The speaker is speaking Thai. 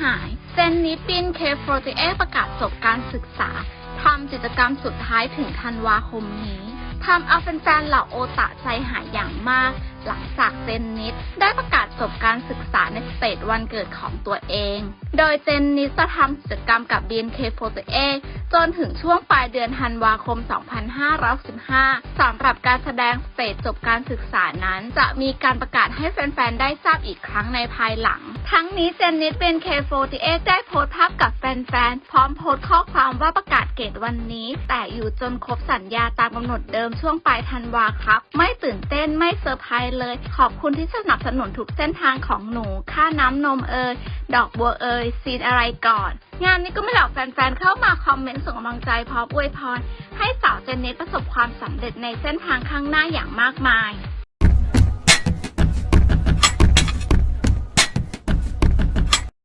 หาย เจนนิปินเคฟโรติเอประกาศจบการศึกษา ทำกิจกรรมสุดท้ายถึงธันวาคมนี้ ทำเอาแฟนๆเหล่าโอตะใจหายอย่างมาก หลังจากเจนนิดได้ประกาศจบการศึกษาในสเตจวันเกิดของตัวเอง โดยเจนนิดจะทำกิจกรรมกับ BNK48 จนถึงช่วงปลายเดือนธันวาคม 2565 สำหรับการแสดงสเตจจบการศึกษานั้น จะมีการประกาศให้แฟนๆ ได้ทราบอีกครั้งในภายหลัง ทั้งนี้เจนนิด BNK48 ได้โพสต์ภาพกับ ฟนๆ พร้อมโพสต์ข้อความว่าประกาศเกรดวันนี้ แต่อยู่จนครบสัญญาตามกำหนดเดิมช่วงปลายธันวาครับ ไม่ตื่นเต้นไม่เซอร์ไพรส์เลย ขอบคุณที่สนับสนุนทุกเส้นทางของหนู ค่าน้ำนมเอ่ยดอกบัวเอ่ยซีนอะไรก่อน งานนี้ก็ไม่หล่าแฟนๆ เข้ามาคอมเมนต์ส่งกำลังใจพร้อมอวยพร ให้สาวเจนเน็ตประสบความสำเร็จในเส้นทางข้างหน้าอย่างมากมาย